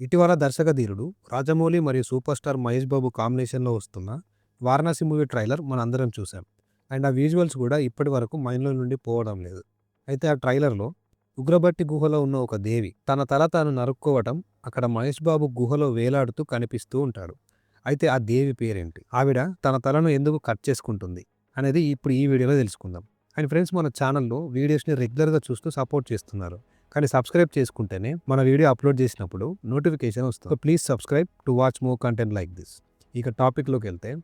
ఇటీవల దర్శకధీరుడు రాజమౌళి మరియు super star Mahesh Babu కాంబినేషన్లో వస్తున్న వారణాసి మూవీ ట్రైలర్ మన అందరం చూసాం. అండ్ ఆ విజువల్స్ కూడా ఇప్పటి వరకు మైండ్లో నుండి పోవడం లేదు. అయితే ఆ ట్రైలర్లో ఉగ్రబట్టి గుహలో ఉన్న ఒక దేవి తన తల తాను నరుక్కోవటం అక్కడ మహేష్ బాబు గుహలో వేలాడుతూ కనిపిస్తూ ఉంటాడు. అయితే ఆ దేవి పేరేంటి? ఆవిడ తన తలను ఎందుకు కట్ చేసుకుంటుంది? అనేది ఇప్పుడు ఈ వీడియోలో తెలుసుకుందాం. అండ్ ఫ్రెండ్స్ మన ఛానల్లో వీడియోస్ని రెగ్యులర్గా చూస్తూ సపోర్ట్ చేస్తున్నారు. కానీ సబ్స్క్రైబ్ చేసుకుంటేనే మన వీడియో అప్లోడ్ చేసినప్పుడు నోటిఫికేషన్ వస్తుంది. Please subscribe to watch more content like this. ఇక టాపిక్లోకి వెళ్తే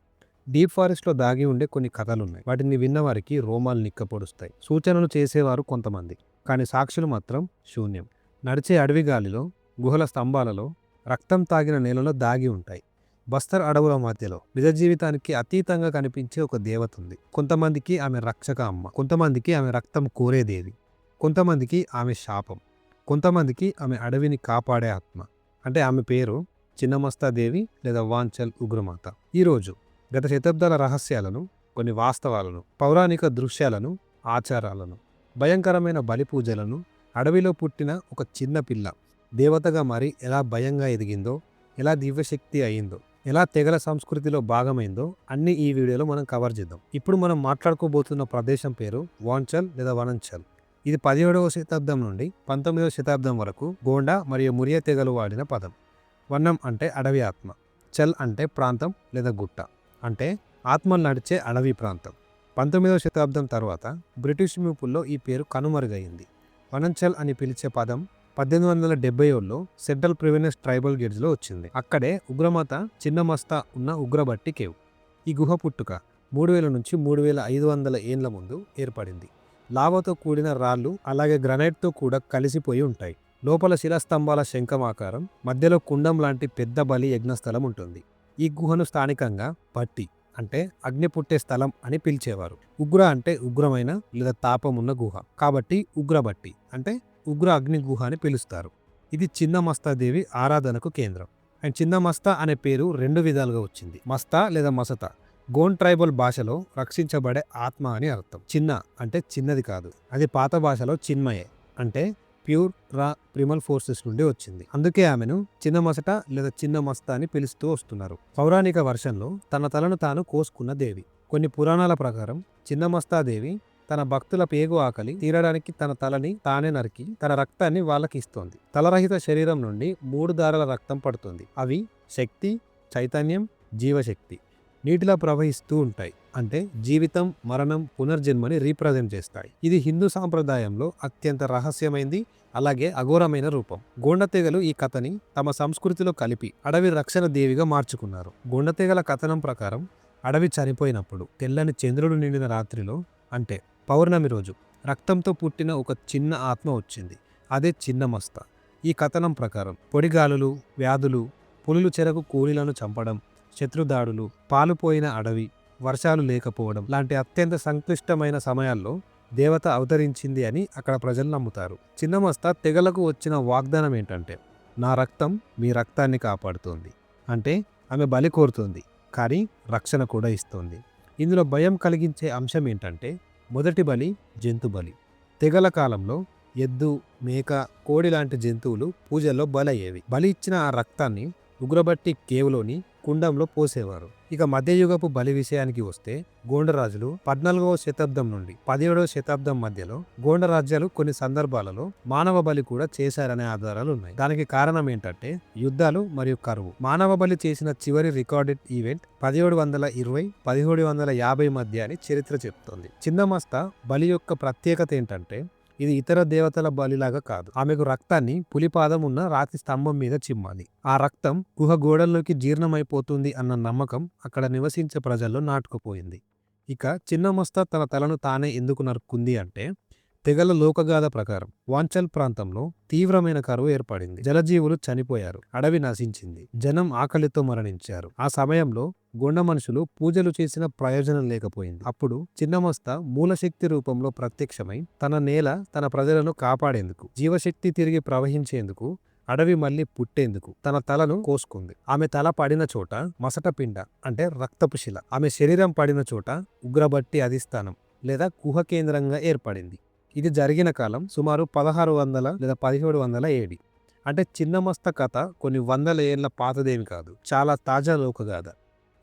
డీప్ ఫారెస్ట్లో దాగి ఉండే కొన్ని కథలు ఉన్నాయి వాటిని విన్నవారికి రోమాలు నిక్కపొడుస్తాయి. సూచనలు చేసేవారు కొంతమంది కానీ సాక్షులు మాత్రం శూన్యం. నడిచే అడవి గాలిలో గుహల స్తంభాలలో రక్తం తాగిన నేలలో దాగి ఉంటాయి. బస్తర్ అడవుల మధ్యలో నిజ జీవితానికి అతీతంగా కనిపించే ఒక దేవత ఉంది. కొంతమందికి ఆమె రక్షక అమ్మ కొంతమందికి ఆమె రక్తం కోరేదేవి. కొంతమందికి ఆమె శాపం కొంతమందికి ఆమె అడవిని కాపాడే ఆత్మ. అంటే ఆమె పేరు చిన్నమస్తాదేవి లేదా వాంచల్ ఉగ్రమాత. ఈరోజు గత శతాబ్దాల రహస్యాలను కొన్ని వాస్తవాలను పౌరాణిక దృశ్యాలను ఆచారాలను భయంకరమైన బలి పూజలను అడవిలో పుట్టిన ఒక చిన్న పిల్ల దేవతగా మరి ఎలా భయంగా ఎదిగిందో ఎలా దివ్యశక్తి అయిందో ఎలా తెగల సంస్కృతిలో భాగమైందో అన్ని ఈ వీడియోలో మనం కవర్ చేద్దాం. ఇప్పుడు మనం మాట్లాడుకోబోతున్న ప్రదేశం పేరు వాంచల్ లేదా వనంచల్ ఇది పదిహేడవ శతాబ్దం నుండి పంతొమ్మిదవ శతాబ్దం వరకు గోండా మరియు మురియా తెగలు వాడిన పదం. వనం అంటే అడవి ఆత్మ చల్ అంటే ప్రాంతం లేదా గుట్ట అంటే ఆత్మలు నడిచే అడవి ప్రాంతం. పంతొమ్మిదవ శతాబ్దం తర్వాత బ్రిటిష్ మూపుల్లో ఈ పేరు కనుమరుగైంది వనంచల్ అని పిలిచే పదం పద్దెనిమిది వందల డెబ్బై ఏడులో సెంట్రల్ ప్రివెనెన్స్ ట్రైబల్ గేట్స్లో వచ్చింది. అక్కడే ఉగ్రమాత చిన్నమస్తా ఉన్న ఉగ్రబట్టి కేవ్. ఈ గుహ పుట్టుక మూడు వేల నుంచి మూడు వేల ఐదు వందల ఏండ్ల ముందు ఏర్పడింది. లావతో కూడిన రాళ్ళు అలాగే గ్రనైట్తో కూడా కలిసిపోయి ఉంటాయి. లోపల శిలాస్తంభాల శంఖమాకారం మధ్యలో కుండం లాంటి పెద్ద బలి యజ్ఞస్థలం ఉంటుంది. ఈ గుహను స్థానికంగా పట్టి అంటే అగ్ని పుట్టే స్థలం అని పిలిచేవారు. ఉగ్ర అంటే ఉగ్రమైన లేదా తాపం ఉన్న గుహ. కాబట్టి ఉగ్రబట్టి అంటే ఉగ్ర అగ్ని గుహ అని పిలుస్తారు. ఇది చిన్న మస్తాదేవి ఆరాధనకు కేంద్రం. అండ్ చిన్న మస్తా అనే పేరు రెండు విధాలుగా వచ్చింది. మస్తా లేదా మసత. గోన్ ట్రైబల్ భాషలో రక్షించబడే ఆత్మ అని అర్థం. చిన్న అంటే చిన్నది కాదు. అది పాత భాషలో చిన్మయే అంటే ప్యూర్ రా ప్రిమల్ ఫోర్సెస్ నుండి వచ్చింది. అందుకే ఆమెను చిన్న మసట లేదా చిన్న మస్త అని పిలుస్తూ వస్తున్నారు. పౌరాణిక వర్షంలో తన తలను తాను కోసుకున్న దేవి. కొన్ని పురాణాల ప్రకారం చిన్న మస్తాదేవి తన భక్తుల పేగు ఆకలి తీరడానికి తన తలని తానే నరికి తన రక్తాన్ని వాళ్ళకి ఇస్తోంది తలరహిత శరీరం నుండి మూడు దారాల రక్తం పడుతుంది. అవి శక్తి చైతన్యం జీవశక్తి. నీటిలో ప్రవహిస్తూ ఉంటాయి. అంటే జీవితం మరణం పునర్జన్మని రీప్రజెంట్ చేస్తాయి. ఇది హిందూ సాంప్రదాయంలో అత్యంత రహస్యమైంది అలాగే అఘోరమైన రూపం. గోండతెగలు ఈ కథని తమ సంస్కృతిలో కలిపి అడవి రక్షణ దేవిగా మార్చుకున్నారు. గోండతెగల కథనం ప్రకారం అడవి చనిపోయినప్పుడు తెల్లని చంద్రుడు నిండిన రాత్రిలో అంటే పౌర్ణమి రోజు రక్తంతో పుట్టిన ఒక చిన్న ఆత్మ వచ్చింది. అదే చిన్న మస్త ఈ కథనం ప్రకారం పొడిగాలులు వ్యాధులు పులులు చెరకు కూలీలను చంపడం శత్రుదాడులు పాలుపోయిన అడవి వర్షాలు లేకపోవడం లాంటి అత్యంత సంక్లిష్టమైన సమయాల్లో దేవత అవతరించింది అని అక్కడ ప్రజలు నమ్ముతారు. చిన్నమస్త తెగలకు వచ్చిన వాగ్దానం ఏంటంటే నా రక్తం మీ రక్తాన్ని కాపాడుతోంది. అంటే ఆమె బలి కోరుతుంది కానీ రక్షణ కూడా ఇస్తుంది. ఇందులో భయం కలిగించే అంశం ఏంటంటే మొదటి బలి జంతు బలి. తెగల కాలంలో ఎద్దు మేక కోడి లాంటి జంతువులు పూజల్లో బలయ్యేవి. బలి ఇచ్చిన ఆ రక్తాన్ని ఉగ్రబట్టి కేవ్లోని కుండంలో పోసేవారు. ఇక మధ్యయుగపు బలి విషయానికి వస్తే గోండరాజులు పద్నాలుగవ శతాబ్దం నుండి పదిహేడవ శతాబ్దం మధ్యలో గోండ రాజ్యాలు కొన్ని సందర్భాలలో మానవ బలి కూడా చేశారనే ఆధారాలు ఉన్నాయి. దానికి కారణం ఏంటంటే యుద్ధాలు మరియు కరువు. మానవ బలి చేసిన చివరి రికార్డెడ్ ఈవెంట్ పదిహేడు వందల ఇరవై పదిహేడు వందల యాభై మధ్య అని చరిత్ర చెప్తోంది. చిన్నమస్త బలి యొక్క ప్రత్యేకత ఏంటంటే ఇది ఇతర దేవతల బలిలాగా కాదు. ఆమెకు రక్తాన్ని పులిపాదం ఉన్న రాతి స్తంభం మీద చిమ్మాలి. ఆ రక్తం గుహ గోడల్లోకి జీర్ణమైపోతుంది అన్న నమ్మకం అక్కడ నివసించే ప్రజల్లో నాటుకుపోయింది. ఇక చిన్నమస్త తన తలను తానే ఎందుకు నరుక్కుంది అంటే తెగల లోకగాథ ప్రకారం వాంచల్ ప్రాంతంలో తీవ్రమైన కరువు ఏర్పడింది. జలజీవులు చనిపోయారు. అడవి నశించింది. జనం ఆకలితో మరణించారు. ఆ సమయంలో గొండ మనుషులు పూజలు చేసిన ప్రయోజనం లేకపోయింది. అప్పుడు చిన్నమస్త మూలశక్తి రూపంలో ప్రత్యక్షమై తన నేల తన ప్రజలను కాపాడేందుకు జీవశక్తి తిరిగి ప్రవహించేందుకు అడవి మళ్ళీ పుట్టేందుకు తన తలను కోసుకుంది. ఆమె తల పడిన చోట మసట పిండ అంటే రక్తపు శిల. ఆమె శరీరం పడిన చోట ఉగ్రబట్టి అధిష్టానం లేదా కుహ కేంద్రంగా ఏర్పడింది. ఇది జరిగిన కాలం సుమారు పదహారు వందల లేదా పదిహేడు వందల ఏడి. అంటే చిన్నమస్త కథ కొన్ని వందల ఏళ్ళ పాతదేమి కాదు చాలా తాజా లోకగాథ.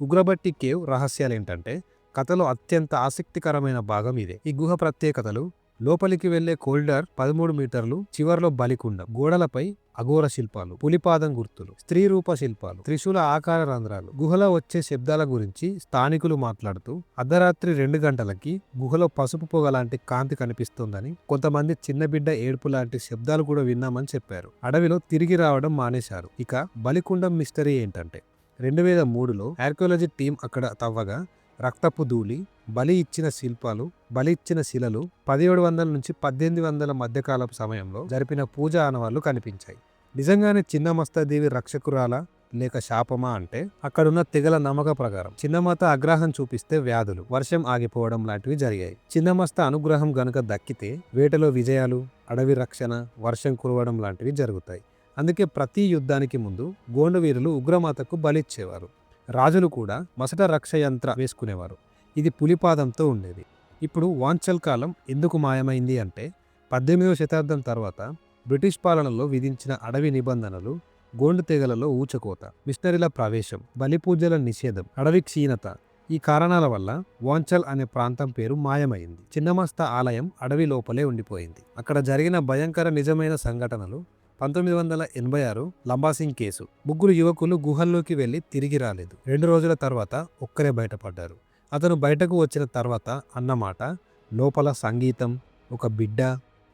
ఉగ్రబట్టి కేవ్ రహస్యాలు ఏంటంటే కథలో అత్యంత ఆసక్తికరమైన భాగం ఇదే. ఈ గుహ ప్రత్యేకతలు లోపలికి వెళ్ళే కోల్డర్ పదమూడు మీటర్లు చివర్లో బలికుండ గోడలపై అఘోర శిల్పాలు పులిపాదం గుర్తులు స్త్రీ రూప శిల్పాలు త్రిశూల ఆకార రంధ్రాలు గుహలో వచ్చే శబ్దాల గురించి స్థానికులు మాట్లాడుతూ అర్ధరాత్రి రెండు గంటలకి గుహలో పసుపు పొగ లాంటి కాంతి కనిపిస్తోందని కొంతమంది చిన్న బిడ్డ ఏడుపు లాంటి శబ్దాలు కూడా విన్నామని చెప్పారు. అడవిలో తిరిగి రావడం మానేశారు. ఇక బలికుండం మిస్టరీ ఏంటంటే రెండు వేల మూడులో ఆర్కియాలజీ టీం అక్కడ తవ్వగా రక్తపు ధూళి బలి ఇచ్చిన శిల్పాలు బలి ఇచ్చిన శిలలు పదిహేడు వందల నుంచి పద్దెనిమిది వందల మధ్యకాలపు సమయంలో జరిపిన పూజ ఆనవాళ్ళు కనిపించాయి. నిజంగానే చిన్నమస్తాదేవి రక్షకురాల లేక శాపమా అంటే అక్కడున్న తెగల నమ్మక ప్రకారం చిన్నమత అగ్రహం చూపిస్తే వ్యాధులు వర్షం ఆగిపోవడం లాంటివి జరిగాయి. చిన్నమస్త అనుగ్రహం గనుక దక్కితే వేటలో విజయాలు అడవి రక్షణ వర్షం కురవడం లాంటివి జరుగుతాయి. అందుకే ప్రతి యుద్ధానికి ముందు గోండవీరులు ఉగ్రమాతకు బలిచ్చేవారు రాజులు కూడా మసట రక్ష యంత్ర వేసుకునేవారు. ఇది పులిపాదంతో ఉండేది. ఇప్పుడు వాంచల్ కాలం ఎందుకు మాయమైంది అంటే పద్దెనిమిదవ శతాబ్దం తర్వాత బ్రిటిష్ పాలనలో విధించిన అడవి నిబంధనలు గోండు తెగలలో ఊచకోత మిషనరీల ప్రవేశం బలిపూజల నిషేధం అడవి క్షీణత ఈ కారణాల వల్ల వాంచల్ అనే ప్రాంతం పేరు మాయమైంది. చిన్నమస్త ఆలయం అడవి లోపలే ఉండిపోయింది. అక్కడ జరిగిన భయంకర నిజమైన సంఘటనలు పంతొమ్మిది వందల ఎనభై ఆరు లంబాసింగ్ కేసు. ముగ్గురు యువకులు గుహల్లోకి వెళ్ళి తిరిగి రాలేదు. రెండు రోజుల తర్వాత ఒక్కరే బయటపడ్డారు. అతను బయటకు వచ్చిన తర్వాత అన్నమాట లోపల సంగీతం ఒక బిడ్డ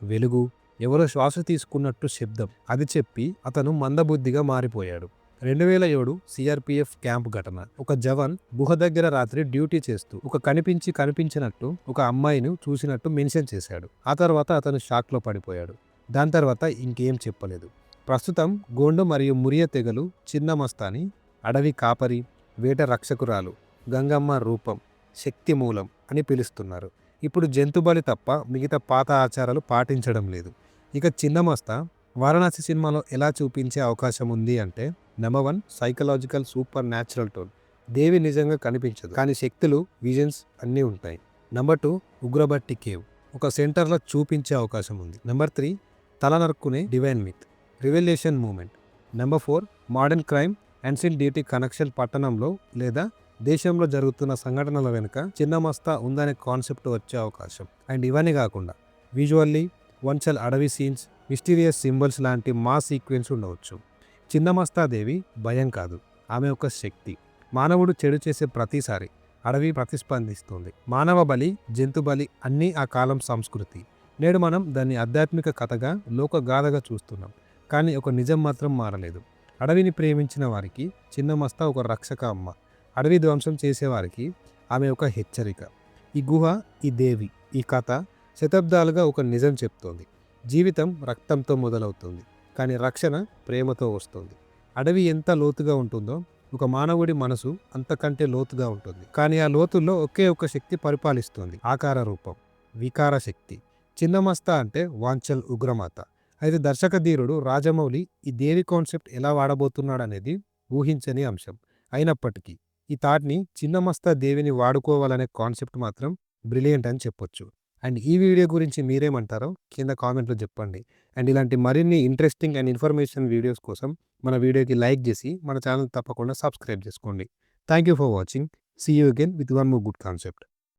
వెలుగు ఎవరో శ్వాస తీసుకున్నట్టు శబ్దం. అది చెప్పి అతను మందబుద్ధిగా మారిపోయాడు. రెండు వేల ఏడు సిఆర్పిఎఫ్ క్యాంప్ ఘటన. ఒక జవాన్ గుహ దగ్గర రాత్రి డ్యూటీ చేస్తూ ఒక కనిపించి కనిపించినట్టు ఒక అమ్మాయిని చూసినట్టు మెన్షన్ చేశాడు. ఆ తర్వాత అతను షాక్లో పడిపోయాడు. దాని తర్వాత ఇంకేం చెప్పలేదు. ప్రస్తుతం గోండు మరియు మురియ తెగలు చిన్న మస్తాని అడవి కాపరి వేట రక్షకురాలు గంగమ్మ రూపం శక్తి మూలం అని పిలుస్తున్నారు. ఇప్పుడు జంతుబలి తప్ప మిగతా పాత ఆచారాలు పాటించడం లేదు. ఇక చిన్నమస్త వారణాసి సినిమాలో ఎలా చూపించే అవకాశం ఉంది అంటే number one psychological supernatural tone. దేవి నిజంగా కనిపించదు. కానీ శక్తులు విజన్స్ అన్నీ ఉంటాయి. నెంబర్ టూ ఉగ్రబట్టి కేవ్. ఒక సెంటర్లో చూపించే అవకాశం ఉంది. నెంబర్ త్రీ తల నరుక్కునే divine myth revelation moment number four modern crime and duty connection పట్టణంలో లేదా దేశంలో జరుగుతున్న సంఘటనల వెనుక చిన్నమస్తా ఉందనే కాన్సెప్ట్ వచ్చే అవకాశం. అండ్ ఇవన్నీ కాకుండా విజువల్లీ వంచల్ అడవి సీన్స్ మిస్టీరియస్ సింబల్స్ లాంటి మా సీక్వెన్స్ ఉండవచ్చు. చిన్నమస్తాదేవి భయం కాదు. ఆమె ఒక శక్తి. మానవుడు చెడు చేసే ప్రతిసారి అడవి ప్రతిస్పందిస్తుంది. మానవ బలి జంతు బలి అన్నీ ఆ కాలం సంస్కృతి. నేడు మనం దాన్ని ఆధ్యాత్మిక కథగా లోకగాథగా చూస్తున్నాం. కానీ ఒక నిజం మాత్రం మారలేదు. అడవిని ప్రేమించిన వారికి చిన్నమస్త ఒక రక్షక అమ్మ. అడవి ధ్వంసం చేసేవారికి ఆమె ఒక హెచ్చరిక. ఈ గుహ ఈ దేవి ఈ కథ శతాబ్దాలుగా ఒక నిజం చెప్తోంది. జీవితం రక్తంతో మొదలవుతుంది. కానీ రక్షణ ప్రేమతో వస్తుంది. అడవి ఎంత లోతుగా ఉంటుందో ఒక మానవుడి మనసు అంతకంటే లోతుగా ఉంటుంది. కానీ ఆ లోతుల్లో ఒకే ఒక శక్తి పరిపాలిస్తుంది. ఆకార రూపం వికార శక్తి. చిన్నమస్త అంటే వాంచల్ ఉగ్రమాత. అయితే దర్శక ధీరుడు రాజమౌళి ఈ దేవి కాన్సెప్ట్ ఎలా వాడబోతున్నాడనేది ఊహించని అంశం. అయినప్పటికీ ఈ థాట్ని చిన్నమస్త దేవిని వాడుకోవాలనే కాన్సెప్ట్ మాత్రం బ్రిలియంట్ అని చెప్పొచ్చు. అండ్ ఈ వీడియో గురించి మీరేమంటారో కింద కామెంట్లో చెప్పండి. అండ్ ఇలాంటి మరిన్ని ఇంట్రెస్టింగ్ అండ్ ఇన్ఫర్మేషన్ వీడియోస్ కోసం మన వీడియోకి లైక్ చేసి మన ఛానల్ తప్పకుండా సబ్స్క్రైబ్ చేసుకోండి. Thank you for watching. See you again with one more good concept.